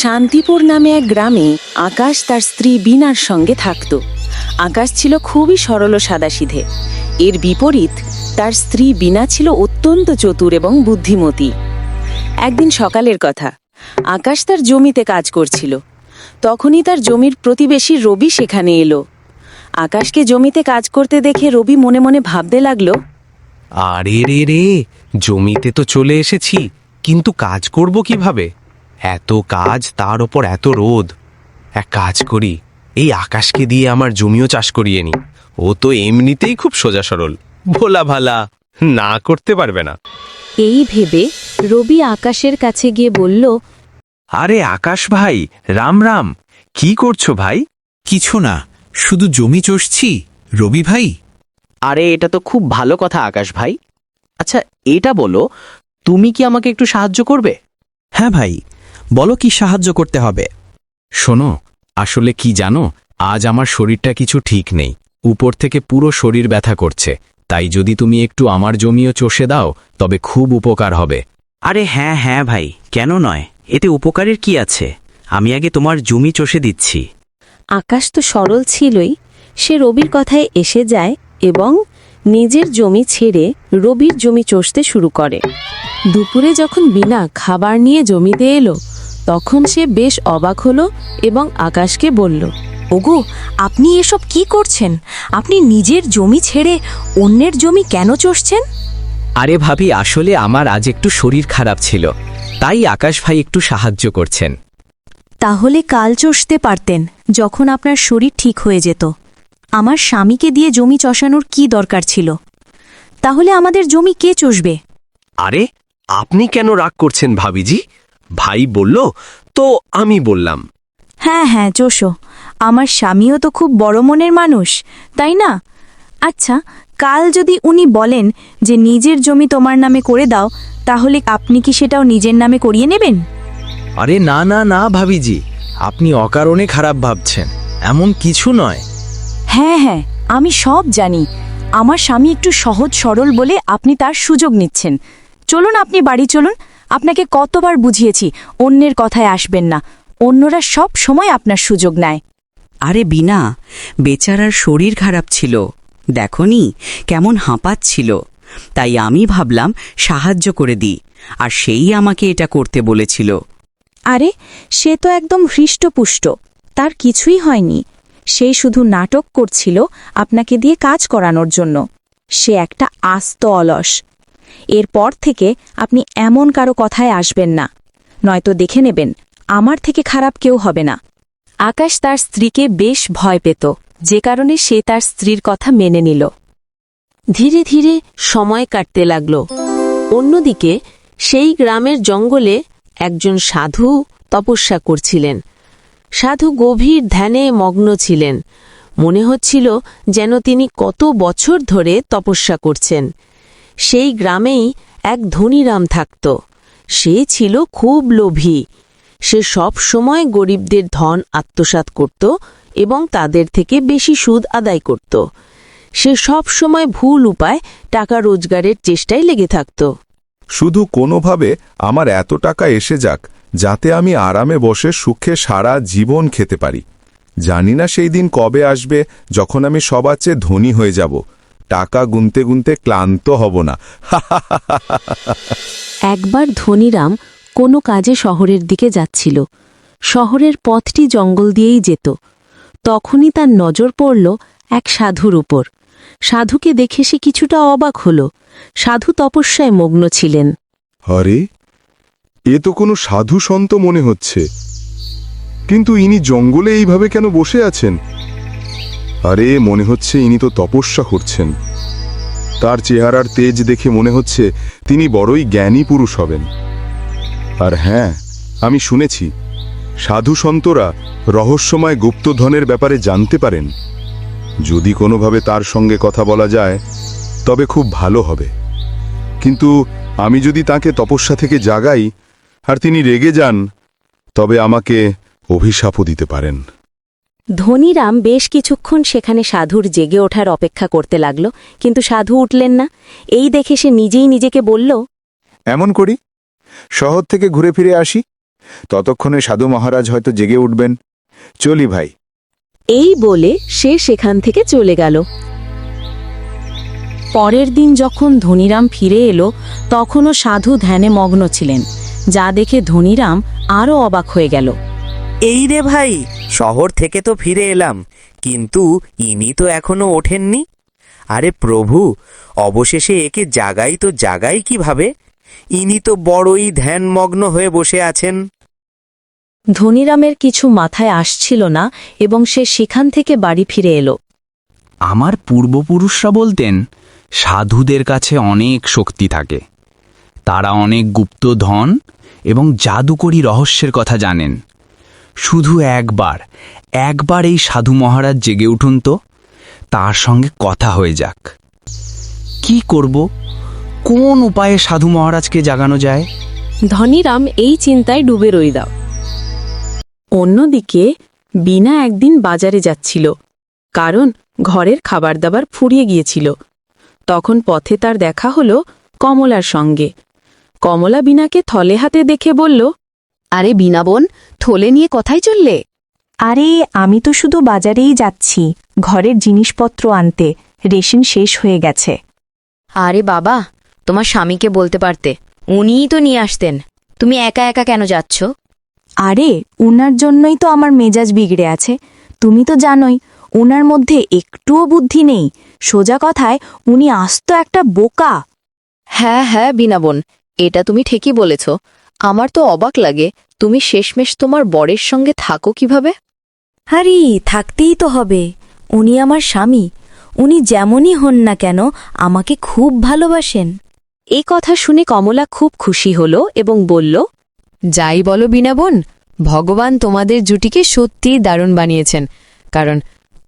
শান্তিপুর নামে এক গ্রামে আকাশ তার স্ত্রী বিনার সঙ্গে থাকত। আকাশ ছিল খুবই সরল সাদাসিধে। এর বিপরীত, তার স্ত্রী বিনা ছিল অত্যন্ত চতুর এবং বুদ্ধিমতী। একদিন সকালের কথা, আকাশ তার জমিতে কাজ করছিল। তখনই তার জমির প্রতিবেশী রবি সেখানে এলো। আকাশকে জমিতে কাজ করতে দেখে রবি মনে মনে ভাবতে লাগল, আরে রে রে, জমিতে তো চলে এসেছি, কিন্তু কাজ করব কীভাবে? এত কাজ তার ওপর এত রোদ। এক কাজ করি এই আকাশকে দিয়ে আমার জমিও চাষ করিয়ে নি। ও তো এমনিতেই খুব সোজা সরল। ভোলা ভালা না করতে পারবে না। এই ভেবে রবি আকাশের কাছে গিয়ে বলল আরে আকাশ ভাই রাম রাম কি করছ ভাই? কিছু না শুধু জমি চষছি রবি ভাই। আরে এটা তো খুব ভালো কথা আকাশ ভাই। আচ্ছা এটা বলো তুমি কি আমাকে একটু সাহায্য করবে? হ্যাঁ ভাই বলো কি সাহায্য করতে হবে। শোনো আসলে কি জানো আজ আমার শরীরটা কিছু ঠিক নেই। উপর থেকে পুরো শরীর ব্যথা করছে। তাই যদি তুমি একটু আমার জমিও চষে দাও তবে খুব উপকার হবে। আরে হ্যাঁ হ্যাঁ ভাই কেন নয়? এতে উপকারের কি আছে? আমি আগে তোমার জমি চষে দিচ্ছি। আকাশ তো সরল ছিলই সে রবির কথায় এসে যায় এবং নিজের জমি ছেড়ে রবির জমি চষতে শুরু করে। দুপুরে যখন বিনা খাবার নিয়ে জমিতে এলো তখন সে বেশ অবাক হলো এবং আকাশকে বলল ওগো আপনি এসব কি করছেন? আপনি নিজের জমি ছেড়ে অন্যের জমি কেন চষছেন? আরে ভাবি আসলে আমার আজ একটু শরীর খারাপ ছিল তাই আকাশ ভাই একটু সাহায্য করছেন। তাহলে কাল চষতে পারতেন যখন আপনার শরীর ঠিক হয়ে যেত। আমার স্বামীকে দিয়ে জমি চষানোর কি দরকার ছিল? তাহলে আমাদের জমি কে চষবে? আরে আপনি কেন রাগ করছেন ভাবিজি? ভাই বলল তো আমি বললাম। হ্যাঁ হ্যাঁ চষো আমার স্বামীও তো খুব বড় মনের মানুষ তাই না? আচ্ছা কাল যদি উনি বলেন যে নিজের জমি তোমার নামে করে দাও তাহলে আপনি কি সেটাও নিজের নামে করিয়ে নেবেন? আরে না না না ভাবিজি। আপনি অকারণে খারাপ ভাবছেন। এমন কিছু নয়। হ্যাঁ হ্যাঁ আমি সব জানি। আমার স্বামী একটু সহজ সরল বলে আপনি তার সুযোগ নিচ্ছেন। চলুন আপনি বাড়ি চলুন আপনাকে কতবার বুঝিয়েছি অন্যের কথায় আসবেন না। অন্যরা সব সময় আপনার সুযোগ নেয়। আরে বিনা বেচারার শরীর খারাপ ছিল। দেখনি কেমন হাঁপাচ্ছিল। তাই আমি ভাবলাম সাহায্য করে দিই আর সেই আমাকে এটা করতে বলেছিল। আরে সে তো একদম হৃষ্টপুষ্ট। তার কিছুই হয়নি। সে শুধু নাটক করছিল আপনাকে দিয়ে কাজ করানোর জন্য। সে একটা আস্ত অলস। এরপর থেকে আপনি এমন কারও কথায় আসবেন না। নয়তো দেখে নেবেন, আমার থেকে খারাপ কেউ হবে না। আকাশ তার স্ত্রীকে বেশ ভয় পেত, যে কারণে সে তার স্ত্রীর কথা মেনে নিল। ধীরে ধীরে সময় কাটতে লাগল। অন্যদিকে, সেই গ্রামের জঙ্গলে একজন সাধু তপস্যা করছিলেন। সাধু গভীর ধ্যানে মগ্ন ছিলেন। মনে হচ্ছিল যেন তিনি কত বছর ধরে তপস্যা করছেন। সেই গ্রামেই এক ধনীরাম থাকত। সে ছিল খুব লোভী। সে সব সময় গরিবদের ধন আত্মসাৎ করত এবং তাদের থেকে বেশি সুদ আদায় করত। সে সব সময় ভুল উপায় টাকা রোজগারের চেষ্টায় লেগে থাকত। শুধু কোনোভাবে আমার এত টাকা এসে যাক, যাতে আমি আরামে বসে সুখে সারা জীবন খেতে পারি। জানি না সেই দিন কবে আসবে, যখন আমি সবার চেয়ে ধনী হয়ে যাব। টাকা গুনতে গুনতে ক্লান্ত হব না। একবার ধনীরাম কোনো কাজে শহরের দিকে যাচ্ছিল। শহরের পথটি জঙ্গল দিয়েই যেত। তখনই তার নজর পড়ল এক সাধুর উপর। সাধুকে দেখে সে কিছুটা অবাক হল। সাধু তপস্যায় মগ্ন ছিলেন। আরে এ তো কোনো সাধু সন্ত মনে হচ্ছে। কিন্তু ইনি জঙ্গলে এইভাবে কেন বসে আছেন? আরে, মনে হচ্ছে ইনি তো তপস্যা করছেন। তার চেহারার তেজ দেখে মনে হচ্ছে তিনি বড়ই জ্ঞানী পুরুষ হবেন। আর হ্যাঁ আমি শুনেছি, সাধু সন্তরা রহস্যময় গুপ্তধনের ব্যাপারে জানতে পারেন। যদি কোনোভাবে তার সঙ্গে কথা বলা যায়, তবে খুব ভালো হবে। কিন্তু আমি যদি তাকে তপস্যা থেকে জাগাই, আর তিনি রেগে যান, তবে আমাকে অভিশাপও দিতে পারেন। ধনীরাম বেশ কিছুক্ষণ সেখানে সাধুর জেগে ওঠার অপেক্ষা করতে লাগল কিন্তু সাধু উঠলেন না। এই দেখে সে নিজেই নিজেকে বলল এমন করি। শহর থেকে ঘুরে ফিরে আসি। ততক্ষণে সাধু মহারাজ হয়তো জেগে উঠবেন। চলি ভাই। এই বলে সে সেখান থেকে চলে গেল। পরের দিন যখন ধনিরাম ফিরে এলো তখনও সাধু ধ্যানে মগ্ন ছিলেন। যা দেখে ধনিরাম আরও অবাক হয়ে গেল। এই রে ভাই শহর থেকে তো ফিরে এলাম কিন্তু ইনি তো এখনও ওঠেননি। আরে প্রভু অবশেষে একে জাগাই তো জাগাই কীভাবে? ইনি তো বড়ই ধ্যানমগ্ন হয়ে বসে আছেন। ধনিরামের কিছু মাথায় আসছিল না এবং সে সেখান থেকে বাড়ি ফিরে এলো। আমার পূর্বপুরুষরা বলতেন সাধুদের কাছে অনেক শক্তি থাকে। তারা অনেক গুপ্ত ধন এবং জাদুকরী রহস্যের কথা জানেন। শুধু একবার একবার এই সাধু মহারাজ জেগে উঠুন তো। তার সঙ্গে কথা হয়ে যাক। কি করব? কোন উপায়ে সাধু মহারাজকে জাগানো যায়? ধনীরাম এই চিন্তায় ডুবে রইল। অন্যদিকে বিনা একদিন বাজারে যাচ্ছিল, কারণ ঘরের খাবার দাবার ফুরিয়ে গিয়েছিল। তখন পথে তার দেখা হলো কমলার সঙ্গে। কমলা বিনাকে থলে হাতে দেখে বলল আরে বিনা বোন থলে নিয়ে কথাই চললে? আরে আমি তো শুধু বাজারেই যাচ্ছি ঘরের জিনিসপত্র আনতে রেশন শেষ হয়ে গেছে। আরে বাবা তোমার স্বামীকে বলতে পারতে উনিই তো নিয়ে আসতেন তুমি একা একা কেন যাচ্ছ? আরে উনার জন্যই তো আমার মেজাজ বিগড়ে আছে তুমি তো জানোই উনার মধ্যে একটুও বুদ্ধি নেই সোজা কথায় উনি আস্ত একটা বোকা। হ্যাঁ হ্যাঁ বিনা বোন এটা তুমি ঠিকই বলেছ আমার তো অবাক লাগে তুমি শেষমেশ তোমার বরের সঙ্গে থাকো কীভাবে? আরে থাকতেই তো হবে। উনি আমার স্বামী। উনি যেমনই হন না কেন আমাকে খুব ভালোবাসেন। এই কথা শুনে কমলা খুব খুশি হল এবং বলল যাই বলো বিনা বোন ভগবান তোমাদের জুটিকে সত্যিই দারুণ বানিয়েছেন। কারণ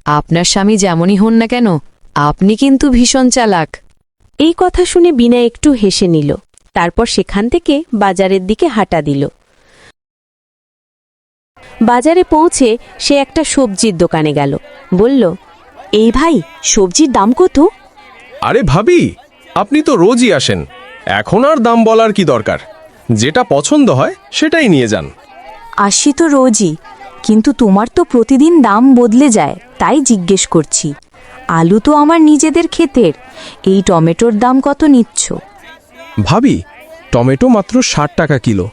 আপনার স্বামী যেমনই হন না কেন আপনি কিন্তু ভীষণ চালাক। এই কথা শুনে বিনা একটু হেসে নিল। তারপর সেখান থেকে বাজারের দিকে হাঁটা দিল। বাজারে পৌঁছে সে একটা সবজির দোকানে গেল। বলল এই ভাই সবজির দাম কত? আরে ভাবি আপনি তো রোজই আসেন। এখন আর দাম বলার কি দরকার? যেটা পছন্দ হয় সেটাই নিয়ে যান। আসি তো রোজই কিন্তু তোমার তো প্রতিদিন দাম বদলে যায় তাই জিজ্ঞেস করছি। আলু তো আমার নিজেদের ক্ষেতের এই টমেটোর দাম কত নিচ্ছ? ভাবি টমেটো মাত্র ষাট টাকা কিলো।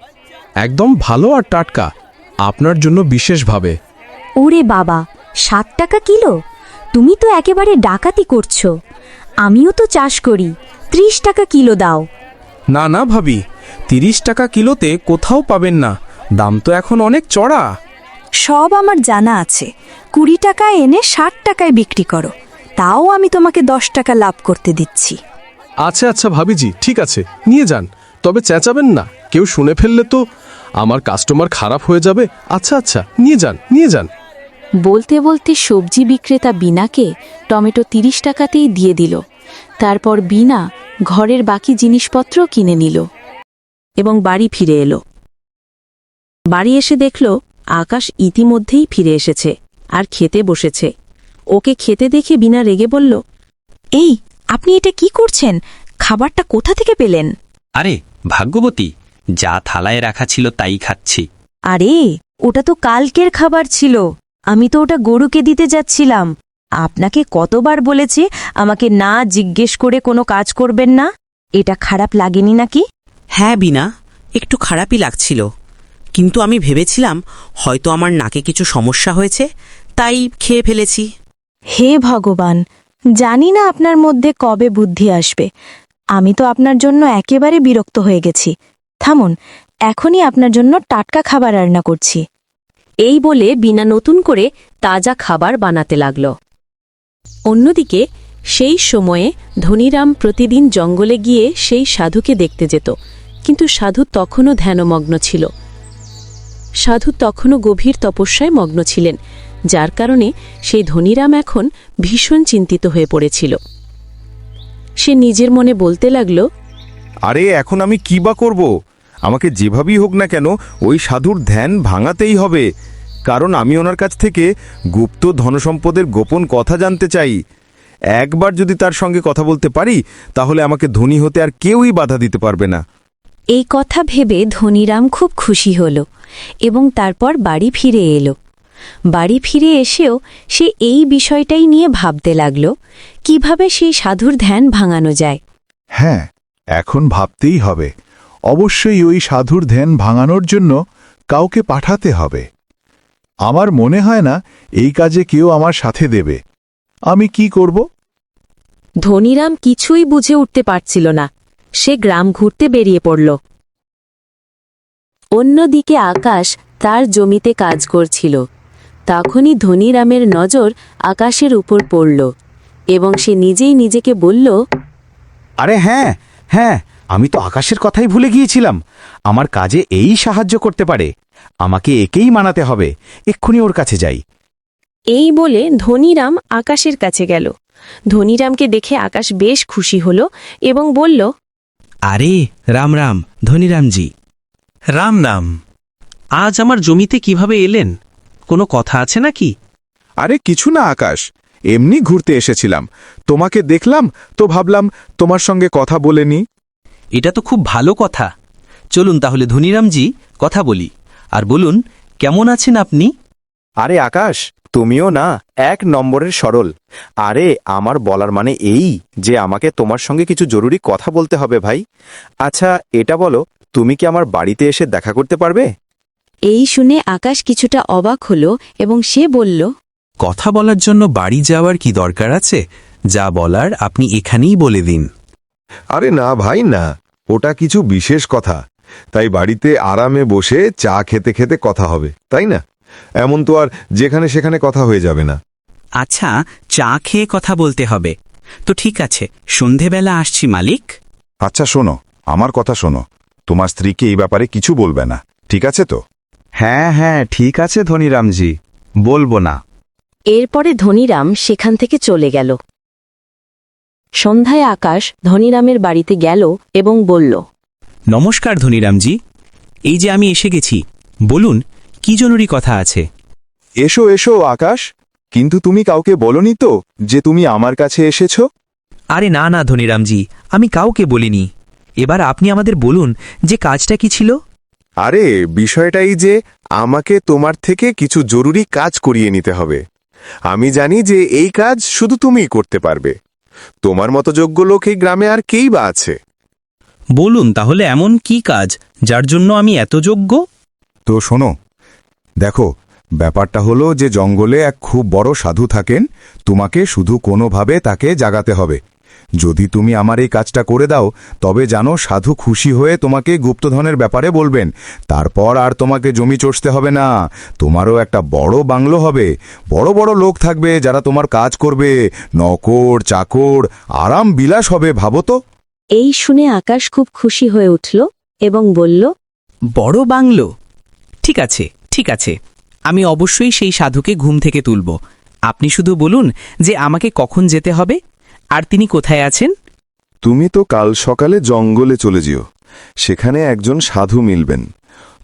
একদম ভালো আর টাটকা। আপনার জন্য বিশেষভাবে ওরে বাবা ষাট টাকা কিলো? তুমি তো একেবারে ডাকাতি করছ। আমিও তো চাষ করি ত্রিশ টাকা কিলো দাও। না না ভাবি তিরিশ টাকা কিলোতে কোথাও পাবেন না। দাম তো এখন অনেক চড়া। সব আমার জানা আছে। কুড়ি টাকা এনে ষাট টাকায় বিক্রি করো। তাও আমি তোমাকে দশ টাকা লাভ করতে দিচ্ছি। আচ্ছা আচ্ছা ভাবিজি, ঠিক আছে, নিয়ে যান। তবে চেঁচাবেন না, কেউ শুনে ফেললে তো আমার কাস্টমার খারাপ হয়ে যাবে। আচ্ছা আচ্ছা নিয়ে যান নিয়ে যান। বলতে বলতে সবজি বিক্রেতা বিনাকে টমেটো তিরিশ টাকাতেই দিয়ে দিল। তারপর বিনা ঘরের বাকি জিনিসপত্র কিনে নিল এবং বাড়ি ফিরে এলো। বাড়ি এসে দেখল আকাশ ইতিমধ্যেই ফিরে এসেছে আর খেতে বসেছে। ওকে খেতে দেখে বিনা রেগে বলল, এই আপনি এটা কি করছেন? খাবারটা কোথা থেকে পেলেন? আরে ভাগ্যবতী যা থালায় রাখা ছিল তাই খাচ্ছি। আরে ওটা তো কালকের খাবার ছিল। আমি তো ওটা গরুকে দিতে যাচ্ছিলাম। আপনাকে কতবার বলেছি আমাকে না জিজ্ঞেস করে কোনো কাজ করবেন না? এটা খারাপ লাগেনি নাকি? হ্যাঁ বিনা একটু খারাপই লাগছিল। কিন্তু আমি ভেবেছিলাম হয়তো আমার নাকে কিছু সমস্যা হয়েছে তাই খেয়ে ফেলেছি। হে ভগবান জানি না আপনার মধ্যে কবে বুদ্ধি আসবে। আমি তো আপনার জন্য একেবারে বিরক্ত হয়ে গেছি। থামুন, এখনই আপনার জন্য টাটকা খাবার রান্না করছি। এই বলে বিনা নতুন করে তাজা খাবার বানাতে লাগল। অন্যদিকে সেই সময়ে ধনীরাম প্রতিদিন জঙ্গলে গিয়ে সেই সাধুকে দেখতে যেত, কিন্তু সাধু তখনও ধ্যানমগ্ন ছিল। সাধু তখনও গভীর তপস্যায় মগ্ন ছিলেন। যার কারণে সেই ধনীরাম এখন ভীষণ চিন্তিত হয়ে পড়েছিল। সে নিজের মনে বলতে লাগল আরে এখন আমি কি বা করব? আমাকে যেভাবেই হোক না কেন ওই সাধুর ধ্যান ভাঙাতেই হবে। কারণ আমি ওনার কাছ থেকে গুপ্ত ধনসম্পদের গোপন কথা জানতে চাই। একবার যদি তার সঙ্গে কথা বলতে পারি তাহলে আমাকে ধনী হতে আর কেউই বাধা দিতে পারবে না। এই কথা ভেবে ধনীরাম খুব খুশি হল এবং তারপর বাড়ি ফিরে এলো। বাড়ি ফিরে এসেও সে এই বিষয়টাই নিয়ে ভাবতে লাগল কীভাবে সেই সাধুর ধ্যান ভাঙানো যায়। হ্যাঁ এখন ভাবতেই হবে। অবশ্যই ওই সাধুর ধ্যান ভাঙানোর জন্য কাউকে পাঠাতে হবে। আমার মনে হয় না এই কাজে কেউ আমার সাথে দেবে। আমি কি করব? ধনীরাম কিছুই বুঝে উঠতে পারছিল না। সে গ্রাম ঘুরতে বেরিয়ে পড়ল। অন্যদিকে আকাশ তার জমিতে কাজ করছিল। তখনই ধনীরামের নজর আকাশের উপর পড়ল এবং সে নিজেই নিজেকে বলল আরে হ্যাঁ হ্যাঁ আমি তো আকাশের কথাই ভুলে গিয়েছিলাম। আমার কাজে এই সাহায্য করতে পারে। আমাকে একেই মানাতে হবে। এক্ষুনি ওর কাছে যাই। এই বলে ধনীরাম আকাশের কাছে গেল। ধনীরামকে দেখে আকাশ বেশ খুশি হল এবং বলল আরে রাম রাম ধনীরামজি। রাম নাম আজ আমার জমিতে কীভাবে এলেন? কোনো কথা আছে নাকি? আরে কিছু না আকাশ। এমনি ঘুরতে এসেছিলাম। তোমাকে দেখলাম তো ভাবলাম তোমার সঙ্গে কথা বলে নি। এটা তো খুব ভালো কথা। চলুন তাহলে ধনীরামজি কথা বলি। আর বলুন কেমন আছেন আপনি? আরে আকাশ তুমিও না এক নম্বরের সরল। আরে আমার বলার মানে এই যে আমাকে তোমার সঙ্গে কিছু জরুরি কথা বলতে হবে ভাই। আচ্ছা এটা বলো তুমি কি আমার বাড়িতে এসে দেখা করতে পারবে? এই শুনে আকাশ কিছুটা অবাক হল এবং সে বলল কথা বলার জন্য বাড়ি যাওয়ার কি দরকার আছে? যা বলার আপনি এখানেই বলে দিন। আরে না ভাই না। ওটা কিছু বিশেষ কথা। তাই বাড়িতে আরামে বসে চা খেতে খেতে কথা হবে তাই না? এমন তো আর যেখানে সেখানে কথা হয়ে যাবে না। আচ্ছা চা খেয়ে কথা বলতে হবে। তো ঠিক আছে সন্ধেবেলা আসছি মালিক। আচ্ছা শোনো আমার কথা শোনো। তোমার স্ত্রীকে এই ব্যাপারে কিছু বলবে না ঠিক আছে তো? হ্যাঁ হ্যাঁ ঠিক আছে ধনীরামজি বলব না। এরপরে ধনীরাম সেখান থেকে চলে গেল। সন্ধ্যায় আকাশ ধনীরামের বাড়িতে গেল এবং বলল নমস্কার ধনীরামজি এই যে আমি এসে গেছি বলুন কি জরুরি কথা আছে? এসো এসো আকাশ কিন্তু তুমি কাউকে বলনি তো যে তুমি আমার কাছে এসেছ? আরে না না ধনীরামজি আমি কাউকে বলিনি। এবার আপনি আমাদের বলুন যে কাজটা কি ছিল? আরে বিষয়টাই যে আমাকে তোমার থেকে কিছু জরুরি কাজ করিয়ে নিতে হবে। আমি জানি যে এই কাজ শুধু তুমিই করতে পারবে। তোমার মতো যোগ্য লোক এই গ্রামে আর কেই বা আছে? বলুন তাহলে এমন কি কাজ যার জন্য আমি এত যোগ্য? তো শোনো দেখো ব্যাপারটা হলো যে জঙ্গলে এক খুব বড় সাধু থাকেন তোমাকে শুধু কোনোভাবে তাকে জাগাতে হবে। যদি তুমি আমার এই কাজটা করে দাও তবে জানো সাধু খুশি হয়ে তোমাকে গুপ্তধনের ব্যাপারে বলবেন। তারপর আর তোমাকে জমি চষতে হবে না। তোমারও একটা বড় বাংলো হবে। বড় বড় লোক থাকবে যারা তোমার কাজ করবে। নকর চাকর আরাম বিলাস হবে ভাবো তো। এই শুনে আকাশ খুব খুশি হয়ে উঠল এবং বলল বড় বাংলো? ঠিক আছে ঠিক আছে। আমি অবশ্যই সেই সাধুকে ঘুম থেকে তুলব। আপনি শুধু বলুন যে আমাকে কখন যেতে হবে? আর তিনি কোথায় আছেন? তুমি তো কাল সকালে জঙ্গলে চলে যেও। সেখানে একজন সাধু মিলবেন।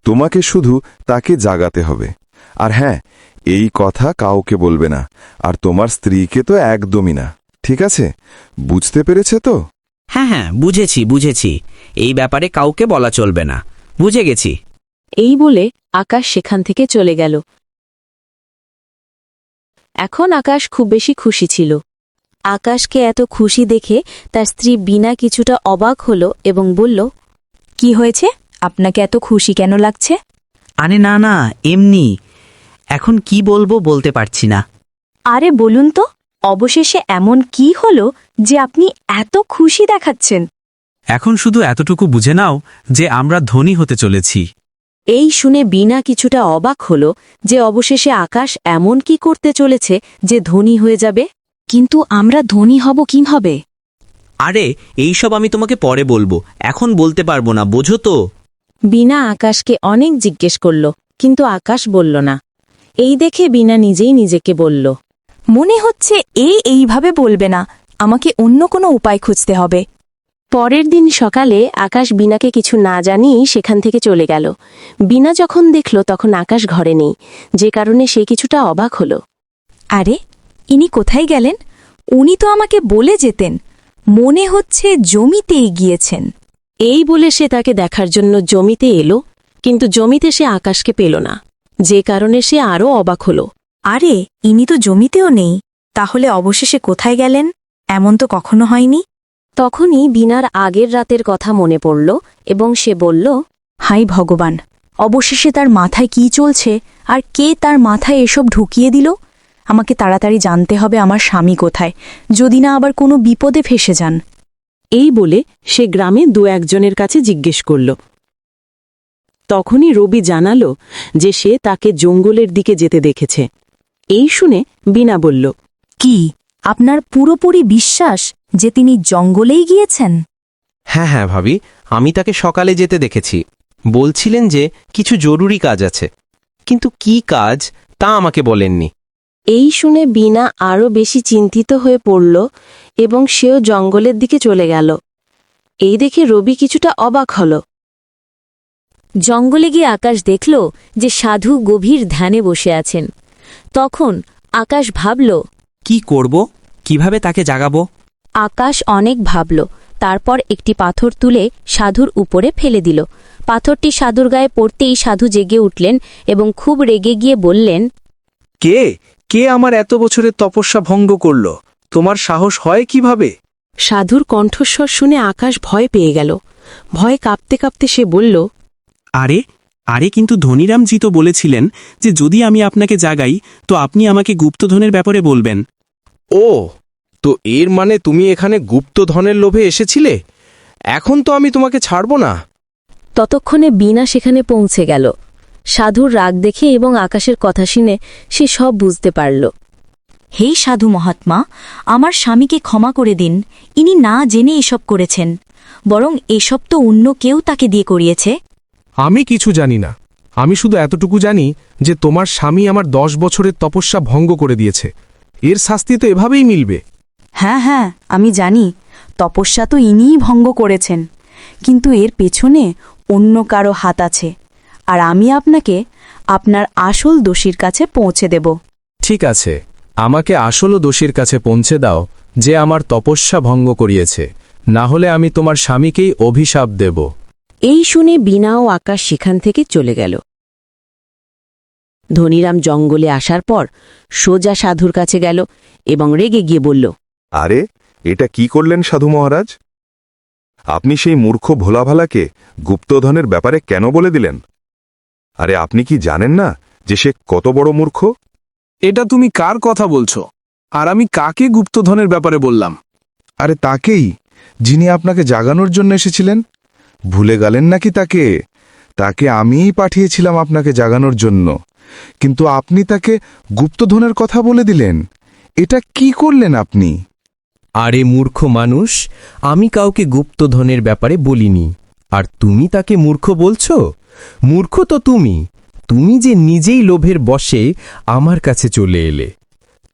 তোমাকে শুধু তাকে জাগাতে হবে। আর হ্যাঁ এই কথা কাউকে বলবে না। আর তোমার স্ত্রীকে তো একদমই না। ঠিক আছে? বুঝতে পেরেছে তো? হ্যাঁ হ্যাঁ বুঝেছি বুঝেছি। এই ব্যাপারে কাউকে বলা চলবে না। বুঝে গেছি। এই বলে আকাশ সেখান থেকে চলে গেল। এখন আকাশ খুব বেশি খুশি ছিল। আকাশকে এত খুশি দেখে তার স্ত্রী বিনা কিছুটা অবাক হল এবং বলল কি হয়েছে? আপনাকে এত খুশি কেন লাগছে? আরে না না এমনি। এখন কি বলব বলতে পারছি না। আরে বলুন তো অবশেষে এমন কি হলো যে আপনি এত খুশি দেখাচ্ছেন? এখন শুধু এতটুকু বুঝে নাও যে আমরা ধনী হতে চলেছি। এই শুনে বিনা কিছুটা অবাক হল যে অবশেষে আকাশ এমন কি করতে চলেছে যে ধনী হয়ে যাবে? কিন্তু আমরা ধনী হব কীভাবে? আরে এইসব আমি তোমাকে পরে বলব। এখন বলতে পারব না বোঝো তো? বিনা আকাশকে অনেক জিজ্ঞেস করল কিন্তু আকাশ বলল না। এই দেখে বিনা নিজেই নিজেকে বলল মনে হচ্ছে এই এইভাবে বলবে না আমাকে অন্য কোনো উপায় খুঁজতে হবে। পরের দিন সকালে আকাশ বিনাকে কিছু না জানিয়েই সেখান থেকে চলে গেল। বিনা যখন দেখল তখন আকাশ ঘরে নেই যে কারণে সে কিছুটা অবাক হল। আরে ইনি কোথায় গেলেন? উনি তো আমাকে বলে যেতেন মনে হচ্ছে জমিতেই গিয়েছেন। এই বলে সে তাকে দেখার জন্য জমিতে এলো কিন্তু জমিতে সে আকাশকে পেল না। যে কারণে সে আরও অবাক হল। আরে ইনি তো জমিতেও নেই তাহলে অবশেষে কোথায় গেলেন? এমন তো কখনো হয়নি। তখনই বিনার আগের রাতের কথা মনে পড়ল এবং সে বলল হাই ভগবান অবশেষে তার মাথায় কি চলছে আর কে তার মাথায় এসব ঢুকিয়ে দিল? আমাকে তাড়াতাড়ি জানতে হবে আমার স্বামী কোথায় যদি না আবার কোনো বিপদে ফেসে যান। এই বলে সে গ্রামে দু একজনের কাছে জিজ্ঞেস করল। তখনই রবি জানালো যে সে তাকে জঙ্গলের দিকে যেতে দেখেছে। এই শুনে বিনা বলল কি আপনার পুরোপুরি বিশ্বাস যে তিনি জঙ্গলেই গিয়েছেন? হ্যাঁ হ্যাঁ ভাবি আমি তাকে সকালে যেতে দেখেছি। বলছিলেন যে কিছু জরুরি কাজ আছে। কিন্তু কি কাজ তা আমাকে বলেননি। এই শুনে বিনা আরও বেশি চিন্তিত হয়ে পড়ল এবং সেও জঙ্গলের দিকে চলে গেল। এই দেখে রবি কিছুটা অবাক হল। জঙ্গলে গিয়ে আকাশ দেখল যে সাধু গভীর ধ্যানে বসে আছেন। তখন আকাশ ভাবল কি করব? কীভাবে তাকে জাগাবো? আকাশ অনেক ভাবল তারপর একটি পাথর তুলে সাধুর উপরে ফেলে দিল। পাথরটি সাধুর গায়ে পড়তেই সাধু জেগে উঠলেন এবং খুব রেগে গিয়ে বললেন কে? কে আমার এত বছরের তপস্যা ভঙ্গ করল? তোমার সাহস হয় কীভাবে? সাধুর কণ্ঠস্বর শুনে আকাশ ভয় পেয়ে গেল। ভয় কাঁপতে কাঁপতে সে বলল আরে আরে কিন্তু ধনীরামজি তো বলেছিলেন যে যদি আমি আপনাকে জাগাই তো আপনি আমাকে গুপ্তধনের ব্যাপারে বলবেন। ও তো এর মানে তুমি এখানে গুপ্তধনের লোভে এসেছিলে? এখন তো আমি তোমাকে ছাড়ব না। ততক্ষণে বিনা সেখানে পৌঁছে গেল। সাধুর রাগ দেখে এবং আকাশের কথা শুনে সে সব বুঝতে পারল। হে সাধু মহাত্মা আমার স্বামীকে ক্ষমা করে দিন ইনি না জেনে এসব করেছেন বরং এসব তো অন্য কেউ তাকে দিয়ে করিয়েছে। আমি কিছু জানি না আমি শুধু এতটুকু জানি যে তোমার স্বামী আমার দশ বছরের তপস্যা ভঙ্গ করে দিয়েছে এর শাস্তি তো এভাবেই মিলবে। হ্যাঁ হ্যাঁ আমি জানি তপস্যা তো ইনিই ভঙ্গ করেছেন কিন্তু এর পেছনে অন্য কারও হাত আছে। আর আমি আপনাকে আপনার আসল দোষীর কাছে পৌঁছে দেব। ঠিক আছে। আমাকে আসল দোষীর কাছে পৌঁছে দাও যে আমার তপস্যা ভঙ্গ করিয়েছে। না হলে আমি তোমার স্বামীকেই অভিশাপ দেব। এই শুনে বিনা ও আকাশ সেখান থেকে চলে গেল। ধনীরাম জঙ্গলে আসার পর সোজা সাধুর কাছে গেল এবং রেগে গিয়ে বলল আরে এটা কি করলেন সাধু মহারাজ? আপনি সেই মূর্খ ভোলাভালাকে গুপ্তধনের ব্যাপারে কেন বলে দিলেন? আরে আপনি কি জানেন না যে সে কত বড় মূর্খ? এটা তুমি কার কথা বলছো? আর আমি কাকে গুপ্তধনের ব্যাপারে বললাম? আরে তাকেই যিনি আপনাকে জাগানোর জন্য এসেছিলেন। ভুলে গেলেন নাকি তাকে? তাকে আমিই পাঠিয়েছিলাম আপনাকে জাগানোর জন্য। কিন্তু আপনি তাকে গুপ্তধনের কথা বলে দিলেন। এটা কি করলেন আপনি? আরে মূর্খ মানুষ আমি কাউকে গুপ্তধনের ব্যাপারে বলিনি। আর তুমি তাকে মূর্খ বলছো? মূর্খ তো তুমি। তুমি যে নিজেই লোভের বশে আমার কাছে চলে এলে।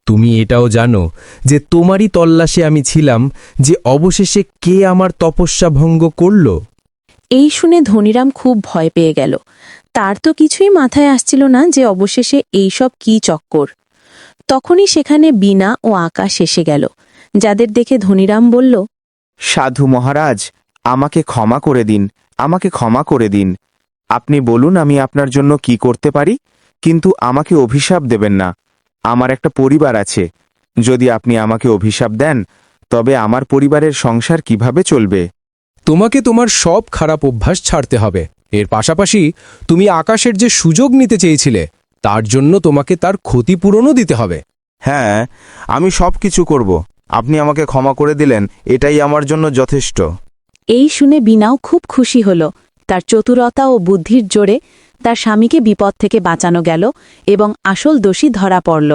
তুমি এটাও জানো যে তোমারই তল্লাশে আমি ছিলাম যে অবশেষে কে আমার তপস্যা ভঙ্গ করল। এই শুনে ধনীরাম খুব ভয় পেয়ে গেল। তার তো কিছুই মাথায় আসছিল না যে অবশেষে এইসব কি চক্কর। তখনই সেখানে বিনা ও আকাশ এসে গেল যাদের দেখে ধনীরাম বলল সাধু মহারাজ আমাকে ক্ষমা করে দিন আমাকে ক্ষমা করে দিন। আপনি বলুন আমি আপনার জন্য কি করতে পারি? কিন্তু আমাকে অভিশাপ দেবেন না। আমার একটা পরিবার আছে। যদি আপনি আমাকে অভিশাপ দেন তবে আমার পরিবারের সংসার কীভাবে চলবে? তোমাকে তোমার সব খারাপ অভ্যাস ছাড়তে হবে। এর পাশাপাশি তুমি আকাশের যে সুযোগ নিতে চেয়েছিলে তার জন্য তোমাকে তার ক্ষতিপূরণও দিতে হবে। হ্যাঁ আমি সব কিছু করব। আপনি আমাকে ক্ষমা করে দিলেন এটাই আমার জন্য যথেষ্ট। এই শুনে বিনাও খুব খুশি হল। তার চতুরতা ও বুদ্ধির জোরে তার স্বামীকে বিপদ থেকে বাঁচানো গেল এবং আসল দোষী ধরা পড়ল।